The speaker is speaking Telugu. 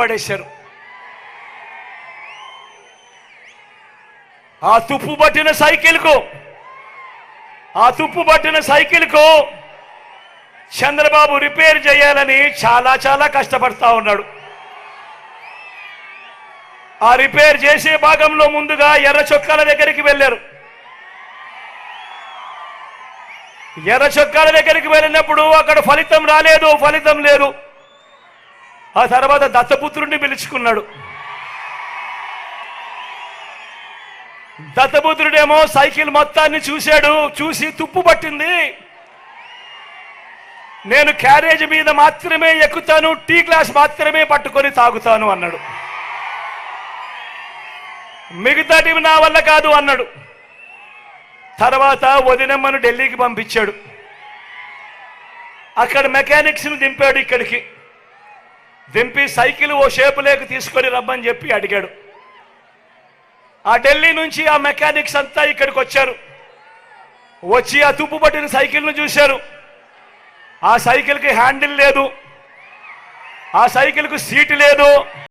పడేశారు. ఆ తుప్పు పట్టిన సైకిల్కు ఆ తుప్పు పట్టిన సైకిల్కు చంద్రబాబు రిపేర్ చేయాలని చాలా చాలా కష్టపడతా ఉన్నాడు. ఆ రిపేర్ చేసే భాగంలో ముందుగా ఎర్ర చొక్కాల దగ్గరికి వెళ్ళారు. ఎర్ర చొక్కాల దగ్గరికి వెళ్ళినప్పుడు అక్కడ ఫలితం రాలేదు ఫలితం లేదు. ఆ తర్వాత దత్తపుత్రుడిని పిలుచుకున్నాడు. దత్తపుత్రుడేమో సైకిల్ మొత్తాన్ని చూశాడు చూసి తుప్పు పట్టింది. నేను క్యారేజ్ మీద మాత్రమే ఎక్కుతాను టీ గ్లాస్ మాత్రమే పట్టుకొని తాగుతాను అన్నాడు. మిగతాటివి నా వల్ల కాదు అన్నాడు. తర్వాత వదినమ్మను ఢిల్లీకి పంపించాడు. అక్కడ మెకానిక్స్ని దింపాడు ఇక్కడికి. దింపి సైకిల్ ఓ షేపు లేక తీసుకొని రమ్మని చెప్పి అడిగాడు. ఆ ఢిల్లీ నుంచి ఆ మెకానిక్స్ అంతా ఇక్కడికి వచ్చారు. వచ్చి ఆ తుప్పు పట్టిన సైకిల్ను చూశారు. ఆ సైకిల్కి హ్యాండిల్ లేదు. ఆ సైకిల్కు సీటు లేదు.